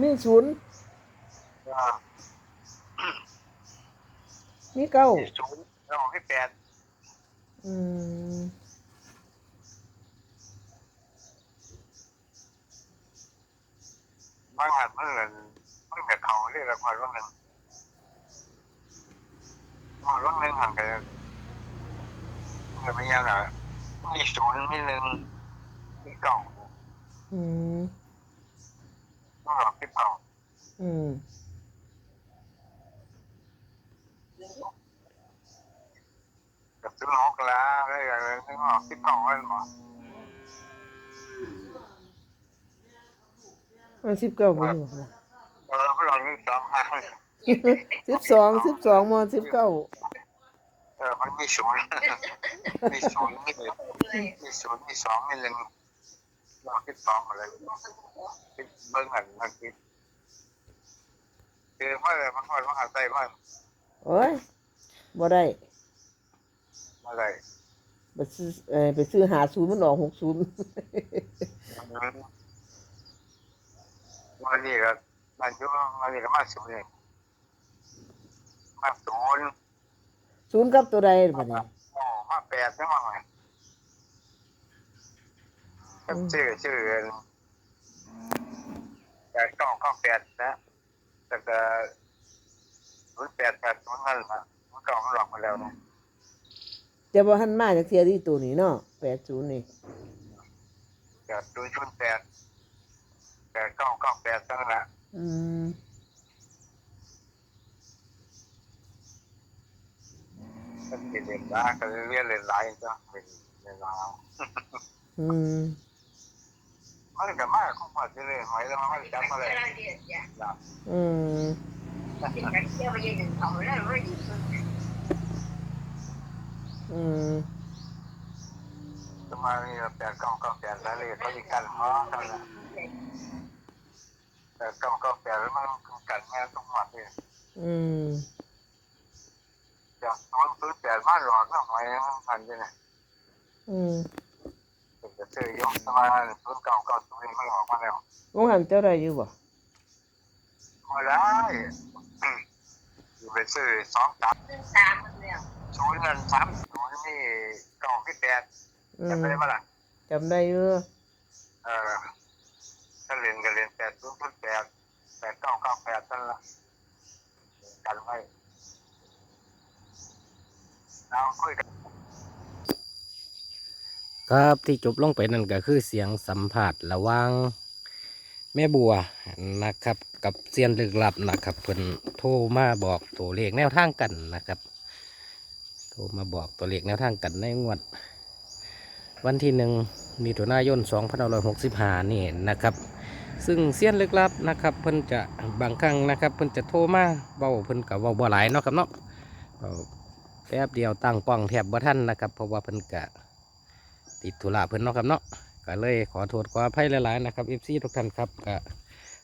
มีศูนย์อ่ามีเก้าที่ศูนย์แล้วออกที่แปดอืมบางหันมันเหมือนมันแบบเขาเรียกละครว่าหนึ่งครว่าหนึ่งห่างกันมันไม่ยากอะมีศูนย์มีหนึ่งมีเก้าอืม ต้องออกที่เก้าอืม กับซื้อหกแล้วอะไรอย่างเงี้ยต้องออกที่เก้าไว้หมดมันสิบเก้าบ่อยู่บ่เออพวกเรามีสองห้าสิบสองสิบสองมสิบเก้าเออมันมีศูนย์ มีศูนย์มีหนึ่งมีศูนย์มีสองมีหนึ่งเราคิดสองอะไรคิดเบิ้งหันมันคิดคือเมื่อไรมันก็มันหาใจมันโอ้ยบ่ได้เมื่อไรไปซื้อเออไปซื้อหาศูนย์มันออกหกศูนย์วันนี้ก็มันยุ่งวันนี้ก็มาศูนย์เองมาศูนย์ศูนย์กับตัวใดบัดนี้โอ้มาแปดใช่ไหมก็ ชื่อชื่อแปดเก้าเก้าแปดนะแต่ก็ศูนย์แปดแปดศูนย์นั่นนะมันเก่ามันหลอกมาแล้วนะจะบ่หันมาจากเทียที่ตัวนี้เนาะแปดศูนย์นี่แต่ดูชุดแปดแปดเก้าเก้าแปดนั่นแหละอืมก็ติดเรียนได้ก็เรียนเรียนหลายจ้ะเป็นเรียนหลายอืม มันก็มากของพ่อที่เรียนหอยแล้วมันจำอะไรอืมอืมจะมานี่แปดเก้าเก้าแปดแล้วเลยเขาจะกันเพราะนั่นแหละแปดเก้าเก้าแปดแล้วมันกันแม่ทุกวันเลยอืมจากศูนย์ศูนแปดมาหลอกก็หอยมันพันใช่ไหมอืม เป็นจะซื้อยกสมาศูนย์เก้าเก้าศูนย์มันออกมาแล้ววงหันเจ้าได้อยู่บ่มาได้อยู่ไปซื้อสองสามศูนย์เงินสามศูนย์นี่เก้าที่แปดอืจะมไปได้ปะล่ะจำได้อยู่เออถ้าเรียนก็เรียนแปดศูนย์ศูนย์แปดแปดเก้าเก้าแปดนั่นละกันไว้เราคุยกัน ครับที่จบลงไปนั่นก็คือเสียงสัมผัสระว่างแม่บัวนะครับ กับเซียนลึกลับนะครับเพิ่นโทรมาบอกตัวเลขแนวทางกันนะครับ โทรมาบอกตัวเลขแนวทางกันในงวด วันที่หนึ่งมีถุนายน2565นี่นะครับ ซึ่งเซียนลึกลับนะครับเพิ่นจะบางครั้งนะครับ เพิ่นจะโทรมาเบาเพิ่นกับเบาบ่หลายเนาะครับเนาะแป๊บเดียวตั้งป้องแทบบ่ทันนะครับ เพราะว่าเพิ่นกะ ติดธุระเพิ่นเนาะครับเนาะก็เลยขอโทษขออภัยหลายๆนะครับ FC ทุกท่านครับก็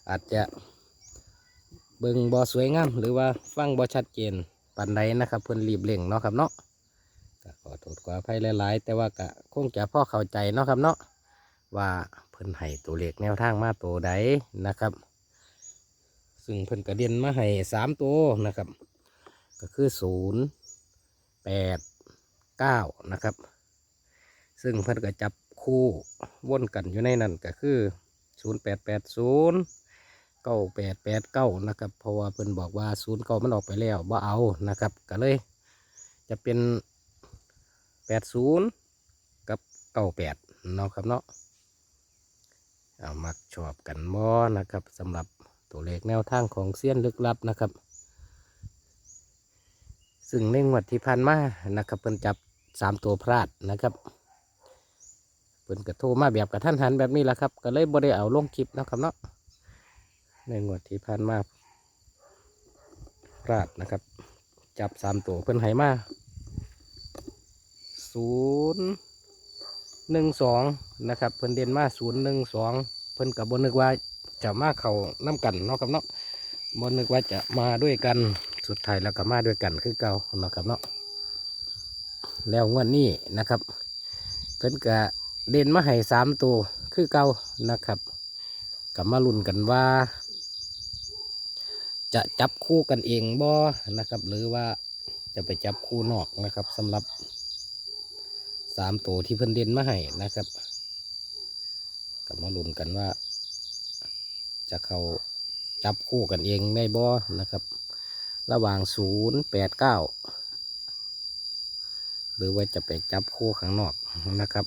อาจจะเบิ่งบ่สวยงามหรือว่าฟังบ่ชัดเจนปานใดนะครับ เพิ่นรีบเร่งเนาะครับเนาะก็ขอโทษขออภัยหลาย ๆ แต่ว่าก็คงจะพ่อเข้าใจเนาะครับเนาะว่าเพิ่นให้ตัวเลขแนวทางมาตัวใดนะครับ ซึ่งเพิ่นกระเด็นมาให้สามตัวนะครับ ก็คือศูนย์แปดเก้านะครับ ซึ่งเพิ่นก็จับคู่วนกันอยู่ในนั้นก็คือ 0 8 8 0 9 8 8 9นะครับเพราะว่าเพิ่นบอกว่า0เก้ามันออกไปแล้วบ่เอานะครับก็เลย จะเป็น 80 กับ 98เนาะครับเนาะเอามักชอบกันบ่นะครับสำหรับตัวเลขแนวทางของเซียนลึกลับนะครับ ซึ่งในงวดที่ผ่านมานะครับเพิ่นจับสามตัวพลาดนะครับ เพิ่นก็โทรมาแบบกระทันหันแบบนี้แหละครับ ก็เลยบ่ได้เอาลงคลิปนะครับเนาะในงวดที่ผ่านมาพลาดนะครับ จับสามตัวเพิ่นให้มาศูนย์หนึ่งสองนะครับ เพิ่นเด่นมาศูนย์หนึ่งสองเพิ่นกับบนึกว่าจะมาเข้าน้กันเนาะครับเนาะบนึกว่าจะมาด้วยกันสุดท้ายแล้วก็มาด้วยกันคือเก่าเนาะครับเนาะแล้วงวดนี้นะครับ เพิ่นก็ เด่นมาให้สามตัวคือเก่านะครับกับมาลุ้นกันว่า จะจับคู่กันเองบ่นะครับ หรือว่าจะไปจับคู่นอกนะครับสำหรับสามตัวที่เพิ่นเด่นมาให้นะครับก็มาลุ้นกันว่า จะเขาจับคู่กันเองได้บ่นะครับ ระหว่างศูนย์แปดเก้าหรือว่าจะไปจับคู่ข้างนอกนะครับ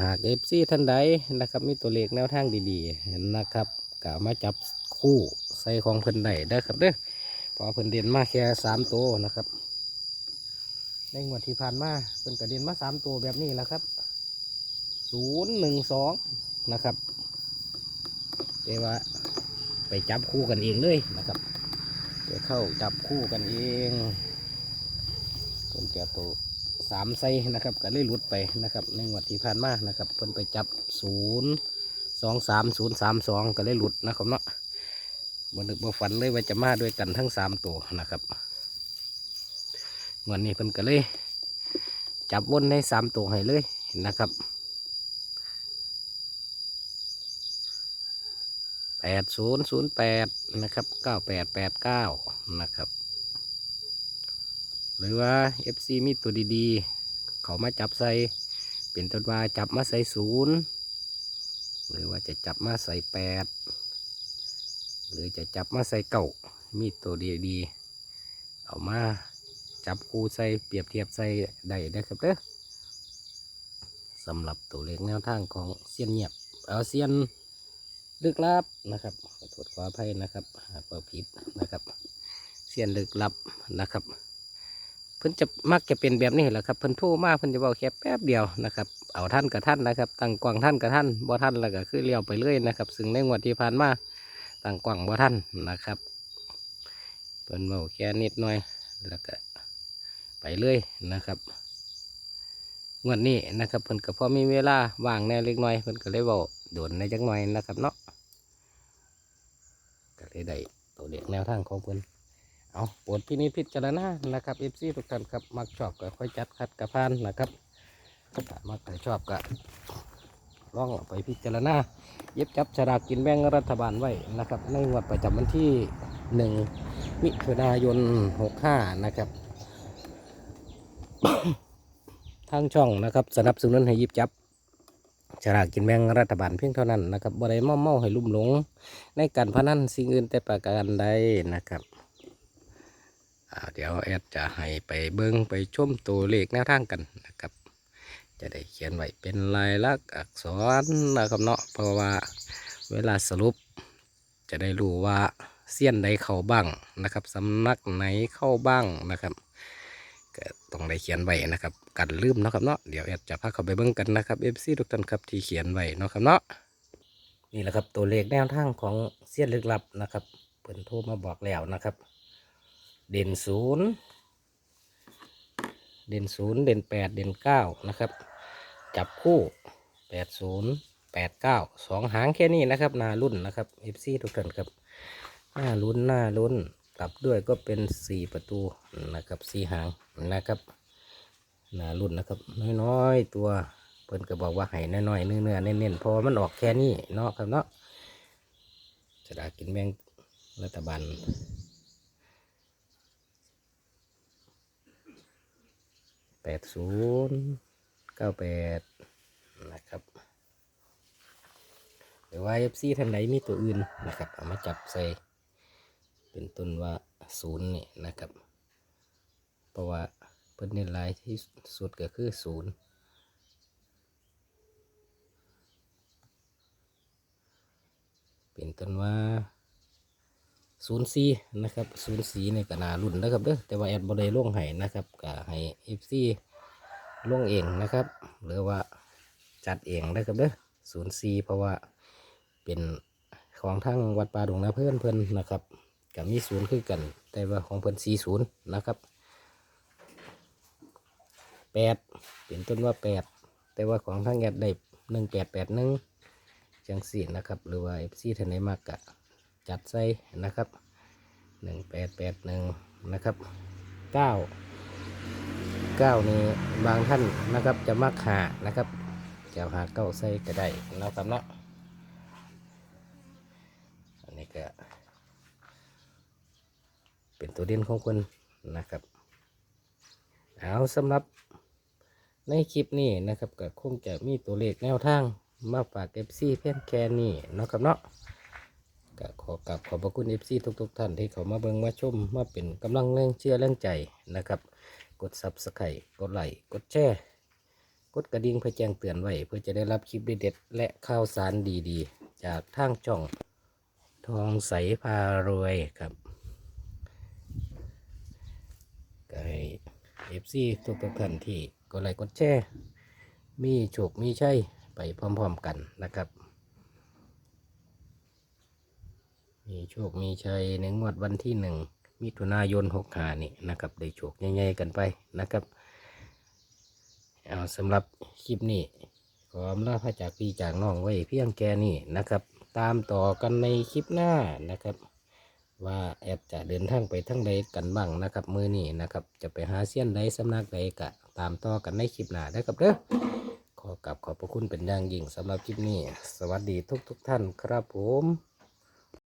หากเอฟซีท่านใดนะครับ มีตัวเลขแนวทางดีๆนะครับก็เอามาจับคู่ใส่ของเพิ่นได้ได้ครับเด้อเพอเพิ่นเด่นมาแค่สามตัวนะครับ ในงวดที่ผ่านมาเพิ่นก็เด่นมาสามตัวแบบนี้แหละครับศูนย์หนึ่งสองนะครับแต่ว่าไปจับคู่กันเองเลยนะครับไปเข้าจับคู่กันเองเพิ่นจะตัว สามไซนะครับก็เลยหลุดไปนะครับในงวดที่ผ่านมานะครับเพิ่นไปจับศูนย์สองสามศูนย์สามสองก็เลยหลุดนะครับเนาะบันทึกบ่ฝันเลยว่าจะมาด้วยกันทั้งสามตัวนะครับงวดนี้เพิ่นก็เลย จับวนในสามตัวให้เลยนะครับแปดศูนย์ศูนย์แปดนะครับเก้าแปดแปดเก้านะครับ หรือว่า FC มีตัวดีๆ เขามาจับใส่เป็นต้นว่าจับมาใส่ศูนย์หรือว่าจะจับมาใส่แปดหรือจะจับมาใส่เก้ามีตัวดีๆเอามาจับคู่ใส่เปรียบเทียบใส่ได้นะครับเด้อสำหรับตัวเลขแนวทางของเซียนเงียบเอาเซียนลึกลับนะครับขอโทษขออภัยนะครับหากว่าผิดนะครับ เซียนลึกลับนะครับ เพิ่นจะมักจะเป็นแบบนี้แหละครับเพิ่นโทรมาเพิ่นจะบอกแค่แป๊บเดียวนะครับเอาท่านกับท่านนะครับตั้งกว่างท่านกับท่านบ่ท่านแล้วก็คือเลี้ยวไปเรื่อยนะครับซึ่งในงวดที่ผ่านมาตั้งกว่างบ่ท่านนะครับเพิ่นบอกแค่นิดหน่อยแล้วก็ไปเรื่อยนะครับงวดนี้นะครับเพิ่นก็พอมีเวลาว่างแน่เล็กน้อยเพิ่นก็เลยบอกโดนในจักหน่อยนะครับเนาะก็เลยได้ตัวเด็กแนวทางของเพิ่น เอาปรดพินิจพิจารณานะครับเอฟซีทุกท่านครับมักชอบก็ค่อยจัดคัดกระพานนะครับมักใครชอบก็ลองไปพิจารณาเย็บจับฉลากกินแบ่งรัฐบาลไว้นะครับในงวดประจำวันที่หนึ่งมิถุนายนหกห้านะครับทางช่องนะครับสนับสนุนให้ยิบจับฉลากกินแบ่งรัฐบาลเพียงเท่านั้นนะครับบ่ได้เมาเมาให้ลุ่มหลง ในการพนันสิ่งอื่นแต่ประการใดนะครับ เดี๋ยวแอดจะให้ไปเบิ้งไปชมตัวเลขแนวทางกันนะครับ จะได้เขียนไว้เป็นลายลักษณ์อักษรนะครับเนาะเพราะว่าเวลาสรุป จะได้รู้ว่าเสี้ยนใดเข้าบ้างนะครับสำนักไหนเข้าบ้างนะครับก็ต้องได้เขียนไว้นะครับ กันลืมนะครับเนาะเดี๋ยวแอดจะพาเข้าไปเบิ้งกันนะครับเอฟซีทุกท่านครับที่เขียนไว้นะครับเนาะนี่แหละครับตัวเลขแนวทางของเสี้ยนลึกลับนะครับเพิ่นโทรมาบอกแล้วนะครับ เด่นศูนย์เด่นศูนย์เด่นแปดเด่นเก้านะครับ จับคู่แปดศูนย์แปดเก้าสองหางแค่นี้นะครับหนารุ่นนะครับเอฟซีทุกท่านครับหน้ารุ่นหน้ารุ่นกลับด้วยก็เป็นสี่ประตูนะครับสี่หางนะครับหนารุ่นนะครับ น้อยๆตัวเพิ่นก็บอกว่าให้น้อยๆเนื้อๆเน้นๆพอมันออกแค่นี้เนาะครับเนาะจะได้กินแมงรัฐบาล ปดศูนย์เก้าแปดนะครับ หรือว่าเอฟซีท่านใดมีตัวอื่นนะครับ เอามาจับใส่ เป็นต้นว่าศูนย์นี่นะครับ เพราะว่าเพิ่นเน้นลายที่สุดก็คือศูนย์เป็นต้นว่า ศูนย์สีนะครับศูนย์สีในกระนารุ่นนะครับเด้อแต่ว่าแอดบอได้ล่วงให้นะครับก็ให้เอฟซีล่วงเองนะครับ หรือว่าจัดเองนะครับเด้อศูนย์สีเพราะว่าเป็นของทั้งวัดป่าดงนาเพื่อนเพื่อนนะครับกับมีศูนย์คือกัน แต่ว่าของเพื่อนสี่ศูนย์นะครับแปดเป็นต้นว่าแปดแต่ว่าของทั้งแอดได้หนึ่งแปดแปดหนึ่งจังสี่นะครับ หรือว่าเอฟซีท่านไหนมากกะ จัดใส่นะครับหนึ่งแปดแปดหนึ่งนะครับเก้าเก้านี้บางท่านนะครับจะมักหานะครับจะหาเก้าใส่ก็ได้นะครับเนาะอันนี้ก็เป็นตัวเด่นของคนนะครับเอาสำหรับในคลิปนี้นะครับก็คงจะมีตัวเลขแนวทางมาฝากเอฟซีเพียงแค่นี้นะครับเนาะ ก็ขอกราบขอบพระคุณเอฟซีทุก ๆ ท่านที่เขามาเบิ่งมาชมมาเป็นกำลังแรงเชื่อแรงใจนะครับ กดซับสไครต์กดไลค์กดแชร์กดกระดิ่งเพื่อแจ้งเตือนไว้ เพื่อจะได้รับคลิปเด็ดๆและข่าวสารดีๆ จากทางจ่องทองใสพารวยครับก็ให้เอฟซีทุกทุกๆท่านที่กดไลค์กดแชร์มีโชคมีชัยไปพร้อมๆกันนะครับ มีโชคมีชัยในงวดวันที่หนึ่งมิถุนายนหกหานี่นะครับได้โชคใหญ่ๆกันไปนะครับเอาสำหรับคลิปนี้ขออำลาพระจากพี่จากน้องไว้เพียงแค่นี้นะครับ ตามต่อกันในคลิปหน้านะครับ ว่าแอดจะเดินทางไปทั้งใดกันบ้างนะครับ มือนี้นะครับ จะไปหาเสี้ยนใดสำนักใดกะตามต่อกันในคลิปหน้าได้ครับเด้อขอกลับขอบพระคุณเป็นอย่างยิ่งสำหรับคลิปนี้ สวัสดีทุกๆทท่านครับผม